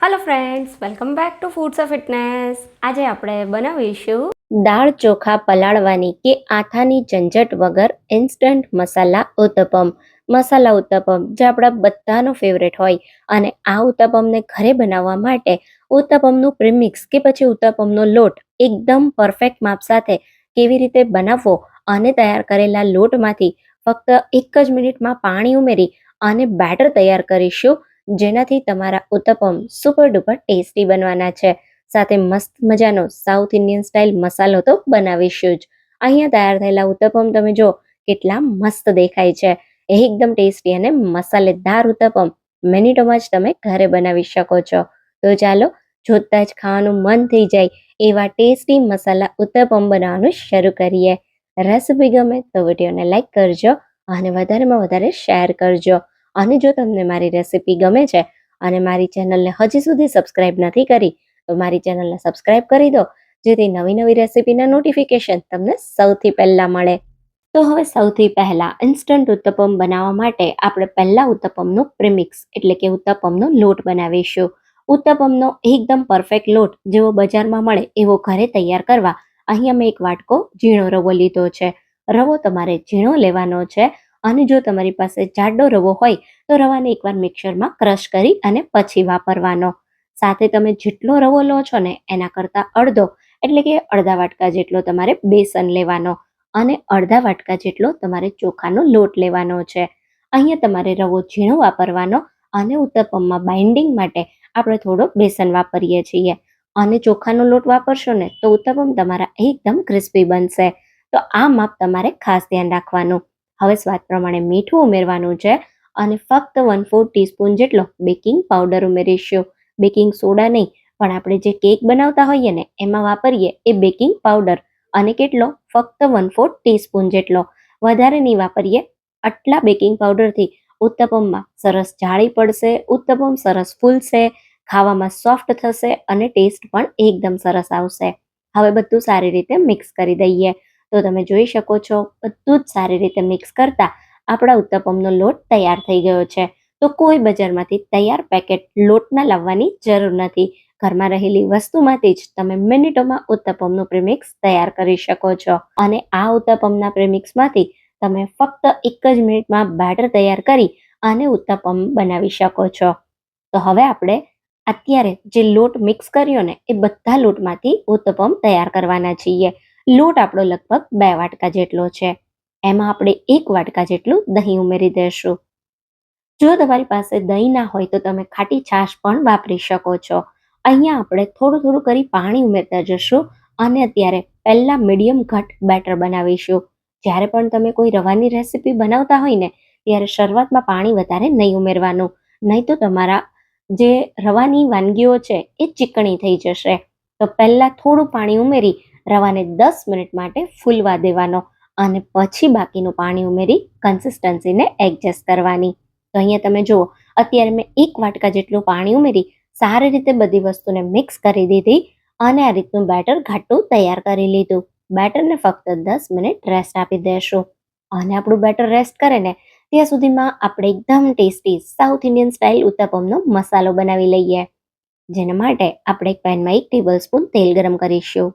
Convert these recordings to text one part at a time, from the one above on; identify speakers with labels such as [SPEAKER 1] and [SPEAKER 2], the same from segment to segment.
[SPEAKER 1] Hello friends welcome back to foods of fitness આજે આપણે બનાવીશું દાળ ચોખા પલાળવાની કે આથાની ઝંઝટ વગર ઇન્સ્ટન્ટ મસાલા ઉત્તપમ. મસાલા ઉત્તપમ જે આપણા બધાનો ફેવરેટ હોય અને આ ઉત્તપમને ઘરે બનાવવા માટે ઉત્તપમનું પ્રીમિક્સ કે પછી ઉત્તપમનો લોટ એકદમ પરફેક્ટ માપ સાથે કેવી રીતે બનાવવો અને તૈયાર કરેલા લોટમાંથી ફક્ત એક જ મિનિટમાં પાણી ઉમેરી અને બેટર તૈયાર કરીશું. જેનાથી તમારા ઉત્તપમ સુપર ડુપર ટેસ્ટી બનવાના છે. સાથે મસ્ત મજાનો સાઉથ ઇન્ડિયન સ્ટાઇલ મસાલો તો બનાવીશું જ. અહીંયા તૈયાર થયેલા ઉત્તપમ તમે જો કેટલા મસ્ત દેખાય છે. એકદમ ટેસ્ટી અને મસાલેદાર ઉત્તપમ. મિનિટોમાં જ તમે ઘરે બનાવી શકો છો. તો ચાલો, જોતા જ ખાવાનું મન થઈ જાય એવા ટેસ્ટી મસાલા ઉત્તપમ બનાવવાનું શરૂ કરીએ. રેસીપી ગમે તો વિડીયોને લાઈક કરજો અને વધારેમાં વધારે શેર કરજો. અને જો તમને મારી રેસિપી ગમે છે અને મારી ચેનલને હજી સુધી સબસ્ક્રાઇબ નથી કરી, તો મારી ચેનલને સબસ્ક્રાઇબ કરી દો, જેથી નવી નવી રેસિપીના નોટિફિકેશન તમને સૌથી પહેલાં મળે. તો હવે સૌથી પહેલાં ઇન્સ્ટન્ટ ઉત્તપમ બનાવવા માટે આપણે પહેલાં ઉત્તપમનું પ્રિમિક્સ એટલે કે ઉત્તપમનો લોટ બનાવીશું. ઉત્તપમનો એકદમ પરફેક્ટ લોટ જેવો બજારમાં મળે એવો ઘરે તૈયાર કરવા, અહીંયા અમે એક વાટકો ઝીણો રવો લીધો છે. રવો તમારે ઝીણો લેવાનો છે. અને જો તમારી પાસે જાડો રવો હોય, તો રવાને એકવાર મિક્સરમાં ક્રશ કરી અને પછી વાપરવાનો. સાથે તમે જેટલો રવો લો છો ને, એના કરતાં અડધો, એટલે કે અડધા વાટકા જેટલો તમારે બેસન લેવાનો અને અડધા વાટકા જેટલો તમારે ચોખાનો લોટ લેવાનો છે. અહીંયા તમારે રવો ઝીણો વાપરવાનો અને ઉત્તપમમાં બાઇન્ડિંગ માટે આપણે થોડો બેસન વાપરીએ છીએ. અને ચોખાનો લોટ વાપરશો ને, તો ઉત્તપમ તમારા એકદમ ક્રિસ્પી બનશે. તો આ માપ તમારે ખાસ ધ્યાન રાખવાનું. હવે સ્વાદ પ્રમાણે મીઠું ઉમેરવાનું છે અને ફક્ત વન ફોર ટીસ્પૂન જેટલો બેકિંગ પાવડર ઉમેરીશું. બેકિંગ સોડા નહીં, પણ આપણે જે કેક બનાવતા હોઈએ ને, એમાં વાપરીએ એ બેકિંગ પાવડર અને કેટલો? ફક્ત વન ફોર ટીસ્પૂન જેટલો. વધારે નહીં વાપરીએ, આટલા બેકિંગ પાવડરથી ઉત્તપમમાં સરસ જાળી પડશે, ઉત્તપમ સરસ ફૂલશે, ખાવામાં સોફ્ટ થશે અને ટેસ્ટ પણ એકદમ સરસ આવશે. હવે બધું સારી રીતે મિક્સ કરી દઈએ. તો તમે જોઈ શકો છો, બધું જ સારી રીતે મિક્સ કરતા આપણા ઉત્તપમનો લોટ તૈયાર થઈ ગયો છે. તો કોઈ બજારમાંથી તૈયાર પેકેટ લોટના લાવવાની જરૂર નથી. ઘરમાં રહેલી વસ્તુમાંથી જ તમે મિનિટોમાં ઉત્તપમનું પ્રેમિક્સ તૈયાર કરી શકો છો. અને આ ઉત્તપમના પ્રેમિક્સમાંથી તમે ફક્ત એક જ મિનિટમાં બેટર તૈયાર કરી અને ઉત્તપમ બનાવી શકો છો. તો હવે આપણે અત્યારે જે લોટ મિક્સ કર્યો ને, એ બધા લોટમાંથી ઉત્તપમ તૈયાર કરવાના છીએ. લોટ આપણો લગભગ બે વાટકા જેટલો છે. એમાં આપણે એક વાટકા જેટલું દહીં ઉમેરી દઈશું જો તમારી પાસે દહીં ના હોય તો તમે ખાટી છાશ પણ વાપરી શકો છો. અહીંયા આપણે થોડું થોડું કરી પાણી ઉમેરતા જશું અને અત્યારે પહેલાં મીડિયમ ઘટ બેટર બનાવીશું. જ્યારે પણ તમે કોઈ રવાની રેસીપી બનાવતા હોય ને, ત્યારે શરૂઆતમાં પાણી વધારે નહીં ઉમેરવાનું. નહીં તો તમારા જે રવાની વાનગીઓ છે એ ચીકણી થઈ જશે. તો પહેલાં થોડું પાણી ઉમેરી રવાને દસ મિનિટ માટે ફૂલવા દેવાનો અને પછી બાકીનું પાણી ઉમેરી કન્સિસ્ટન્સીને એડજસ્ટ કરવાની. તો અહીંયા તમે જુઓ, અત્યારે મેં એક વાટકા જેટલું પાણી ઉમેરી સારી રીતે બધી વસ્તુને મિક્સ કરી દીધી અને આ રીતનું બેટર ઘાટું તૈયાર કરી લીધું. બેટરને ફક્ત દસ મિનિટ રેસ્ટ આપી દેશું. અને આપણું બેટર રેસ્ટ કરે ને, ત્યાં સુધીમાં આપણે એકદમ ટેસ્ટી સાઉથ ઇન્ડિયન સ્ટાઇલ ઉત્તપમનો મસાલો બનાવી લઈએ. જેના માટે આપણે એક પેનમાં એક ટેબલ સ્પૂન તેલ ગરમ કરીશું.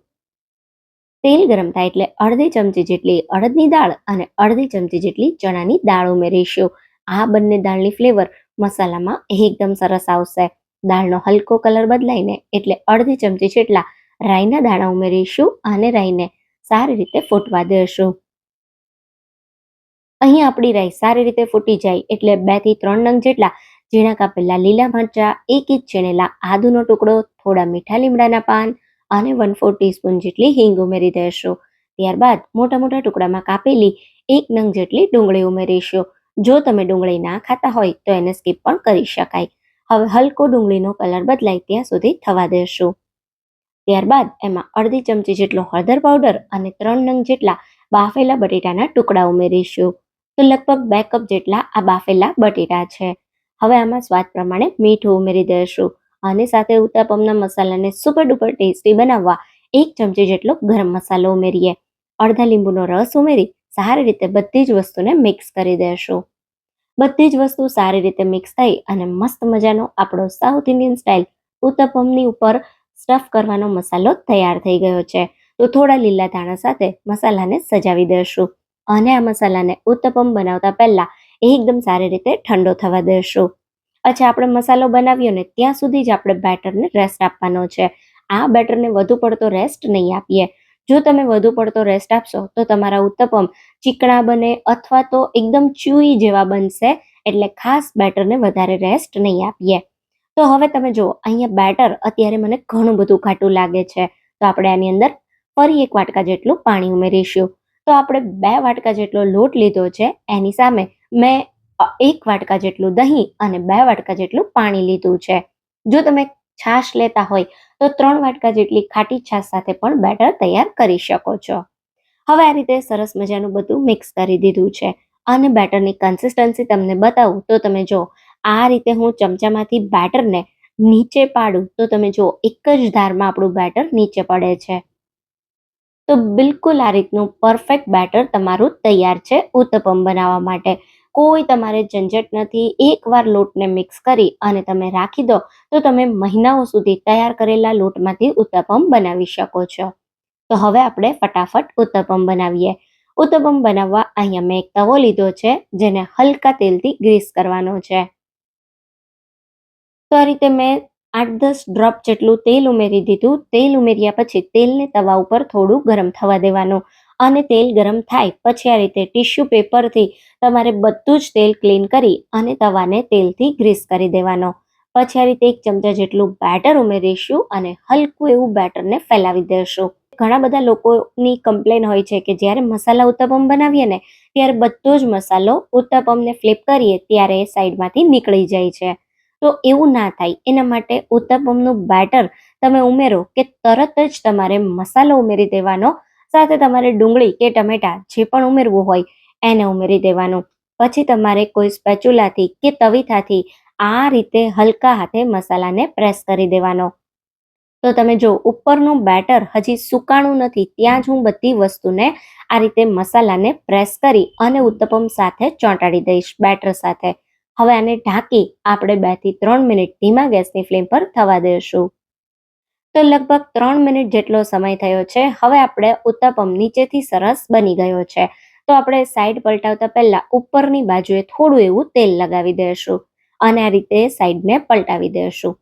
[SPEAKER 1] તેલ ગરમ થાય એટલે અડધી ચમચી જેટલી અડદની દાળ અને અડધી ચમચી જેટલી ચણાની દાળ ઉમેરીશું. આ બંને દાળની ફ્લેવર મસાલામાં એકદમ સરસ આવશે. દાળનો હલકો કલર બદલાઈને એટલે અડધી ચમચી જેટલા રાઈના દાણા ઉમેરીશું અને રાઈને સારી રીતે ફૂટવા દેશું. અહીં આપણી રાઈ સારી રીતે ફૂટી જાય એટલે બેથી ત્રણ નંગ જેટલા ઝીણા કાપેલા લીલા મરચા, એક ઇંચ છીણેલા આદુનો ટુકડો, થોડા મીઠા લીમડાના પાન અને વન ફોર ટીસ્પૂન જેટલી હિંગ ઉમેરી દેશો. ત્યારબાદ મોટા મોટા ટુકડામાં કાપેલી એક નંગ જેટલી ડુંગળી ઉમેરીશું. જો તમે ડુંગળી ના ખાતા હોય તો એને સ્કીપ પણ કરી શકાય. હવે હલકો ડુંગળીનો કલર બદલાય ત્યાં સુધી થવા દેશું. ત્યારબાદ એમાં અડધી ચમચી જેટલો હળદર પાવડર અને ત્રણ નંગ જેટલા બાફેલા બટેટાના ટુકડા ઉમેરીશું. તો લગભગ બે કપ જેટલા આ બાફેલા બટેટા છે. હવે આમાં સ્વાદ પ્રમાણે મીઠું ઉમેરી દઈશું અને સાથે ઉત્તપમના મસાલાને સુપર ડુપર ટેસ્ટી બનાવવા એક ચમચી જેટલો ગરમ મસાલો ઉમેરીએ. અડધા લીંબુનો રસ ઉમેરી સારી રીતે બધી જ વસ્તુને મિક્સ કરી દઈશું બધી જ વસ્તુ સારી રીતે મિક્સ થઈ અને મસ્ત મજાનો આપણો સાઉથ ઇન્ડિયન સ્ટાઇલ ઉત્તપમની ઉપર સ્ટફ કરવાનો મસાલો તૈયાર થઈ ગયો છે. તો થોડા લીલા ધાણા સાથે મસાલાને સજાવી દઈશું અને આ મસાલાને ઉત્તપમ બનાવતા પહેલા એકદમ સારી રીતે ઠંડો થવા દઈશું અચ્છા, આપણે મસાલો બનાવ્યો ને, ત્યાં સુધી જ આપણે બેટરને રેસ્ટ આપવાનો છે. આ બેટરને વધુ પડતો રેસ્ટ નહીં આપીએ. જો તમે વધુ પડતો રેસ્ટ આપશો, તો તમારા ઉત્તપમ ચીકણા બને અથવા તો એકદમ ચ્યુઈ જેવા બનશે, એટલે ખાસ બેટરને વધારે રેસ્ટ નહીં આપીએ. તો હવે તમે જુઓ, અહીંયા બેટર અત્યારે મને ઘણું બધું ઘાટું લાગે છે. તો આપણે આની અંદર ફરી એક વાટકા જેટલું પાણી ઉમેરીશું. તો આપણે બે વાટકા જેટલો લોટ લીધો છે, એની સામે મેં એક વાટકા જેટલું દહીં અને બે વાટકા જેટલું પાણી લીધું છે. જો તમે છાશ લેતા હોય, તો ત્રણ વાટકા જેટલી ખાટી છાશ સાથે પણ બેટર તૈયાર કરી શકો છો. હવે આ રીતે સરસ મજાનું બધું મિક્સ કરી દીધું છે અને બેટરની કન્સિસ્ટન્સી તમને બતાવું. તો તમે જો, આ રીતે હું ચમચામાંથી બેટરને નીચે પાડું, તો તમે જો, એક જ ધારમાં આપણું બેટર નીચે પડે છે. તો બિલકુલ આ રીતનું પરફેક્ટ બેટર તમારું તૈયાર છે ઉત્તપમ બનાવવા માટે. કોઈ તમારે ઝંઝટ નથી, એકવાર લોટને મિક્સ કરી અને તમે રાખી દો, તો તમે મહિનાઓ સુધી તૈયાર કરેલા લોટમાંથી ઉત્તપમ બનાવી શકો છો. તો હવે આપણે ફટાફટ ઉત્તપમ બનાવીએ. ઉત્તપમ બનાવવા અહીંયા મેં એક તવો લીધો છે, જેને હલકા તેલથી ગ્રીસ કરવાનો છે. તો આ રીતે મેં આઠ દસ ડ્રોપ જેટલું તેલ ઉમેરી દીધું. તેલ ઉમેર્યા પછી તેલને તવા ઉપર થોડું ગરમ થવા દેવાનું. અને તેલ ગરમ થાય. પછી આ રીતે ટીશ્યુ પેપરથી તમારે બધું જ તેલ ક્લીન કરી અને તવાને તેલથી ગ્રીસ કરી દેવાનો. પછી આ રીતે એક ચમચા જેટલું બેટર ઉમેરીશું અને હલકું એવું બેટરને ફેલાવી દેશું. ઘણા બધા લોકોની કમ્પ્લેન હોય છે કે જ્યારે મસાલા ઉત્તપમ બનાવીએ ને, ત્યારે બધો જ મસાલો ઉત્તપમને ફ્લિપ કરીએ ત્યારે એ સાઈડમાંથી નીકળી જાય છે. તો એવું ના થાય. એના માટે ઉત્તપમનું બેટર તમે ઉમેરો કે તરત જ તમારે મસાલો ઉમેરી દેવાનો સાથે તમારે ડુંગળી કે ટમેટા જે પણ ઉમેરવું હોય એને ઉમેરી દેવાનું. પછી તમારે કોઈ સ્પેચ્યુલાથી કે તવીથાથી આ રીતે હલકા હાથે મસાલાને પ્રેસ કરી દેવાનો. તો તમે જો ઉપરનું બેટર હજી સુકાણું નથી ત્યાં જ હું બધી વસ્તુને આ રીતે મસાલાને પ્રેસ કરી અને ઉત્તપમ સાથે ચોંટાડી દઈશ બેટર સાથે. હવે આને ઢાંકી આપણે બેથી ત્રણ મિનિટ ધીમા ગેસની ફ્લેમ પર થવા દઈશું. તો લગભગ ત્રણ મિનિટ જેટલો સમય થયો છે. હવે આપણે ઉત્તપમ નીચેથી સરસ બની ગયો છે. તો આપણે સાઈડ પલટાવતા પહેલા ઉપરની બાજુએ થોડું એવું તેલ લગાવી દઈશું અને આ રીતે સાઈડને પલટાવી દઈશું.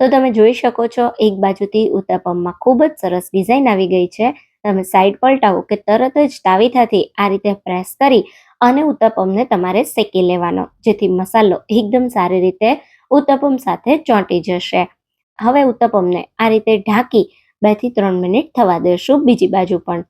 [SPEAKER 1] તો તમે જોઈ શકો છો, એક બાજુથી ઉત્તપમમાં ખૂબ જ સરસ ડિઝાઇન આવી ગઈ છે. તમે સાઈડ પલટાવો કે તરત જ તાવીથાથી આ રીતે પ્રેસ કરી અને ઉત્તપમને તમારે શેકી લેવાનો, જેથી મસાલો એકદમ સારી રીતે ઉત્તપમ સાથે ચોંટી જશે. હવે ઉત્તપમને આ રીતે ઢાંકી બેથી ત્રણ મિનિટ થવા દેશું બીજી બાજુ પણ.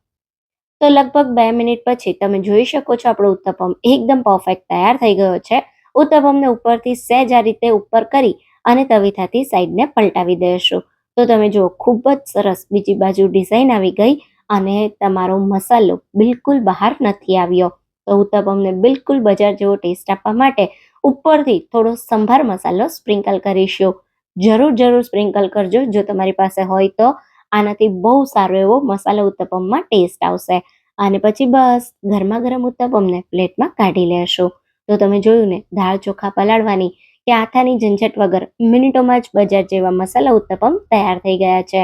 [SPEAKER 1] તો લગભગ બે મિનિટ પછી તમે જોઈ શકો છો આપણો ઉત્તપમ એકદમ પરફેક્ટ તૈયાર થઈ ગયો છે. ઉત્તપમને ઉપરથી સહેજ આ રીતે ઉપર કરી અને તવીથાથી સાઈડને પલટાવી દઈશું તો તમે જુઓ, ખૂબ જ સરસ બીજી બાજુ ડિઝાઇન આવી ગઈ અને તમારો મસાલો બિલકુલ બહાર નથી આવ્યો. તો ઉત્તપમને બિલકુલ બજાર જેવો ટેસ્ટ આપવા માટે ઉપરથી થોડો સંભાર મસાલો સ્પ્રિંકલ કરીશું. જરૂર જરૂર સ્પ્રિંકલ કરજો. જો તમારી પાસે હોય તો આનાથી બહુ સારો એવો મસાલો ઉત્તપમમાં ટેસ્ટ આવશે. અને પછી બસ ગરમા ગરમ ઉત્તપમને પ્લેટમાં કાઢી લેશો. તો તમે જોયું ને, દાળ ચોખા પલાળવાની કે આથાની ઝંઝટ વગર મિનિટોમાં જ બજાર જેવા મસાલા ઉત્તપમ તૈયાર થઈ ગયા છે.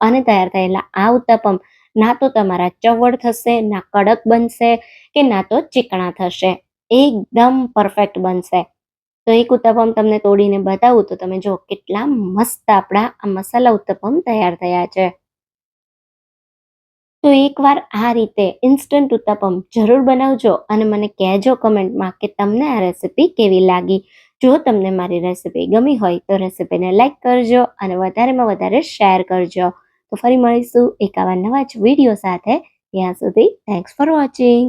[SPEAKER 1] અને તૈયાર થયેલા આ ઉત્તપમ ના તો તમારા ચવડ થશે, ના કડક બનશે કે ના તો ચીકણા થશે. એકદમ પરફેક્ટ બનશે. તો એક ઉત્તપમ તમને તોડીને બતાવું તો તમે જો કેટલા મસ્ત આપણા આ મસાલા ઉત્તપમ તૈયાર થયા છે. તો એકવાર આ રીતે ઇન્સ્ટન્ટ ઉત્તપમ જરૂર બનાવજો અને મને કહેજો કમેન્ટમાં કે તમને આ રેસીપી કેવી લાગી. જો તમને મારી રેસીપી ગમી હોય તો રેસીપીને લાઇક કરજો અને વધારેમાં વધારે શેર કરજો. તો ફરી મળીશું એક આવા નવા જ વીડિયો સાથે. ત્યાં સુધી થેન્ક્સ ફોર વોચિંગ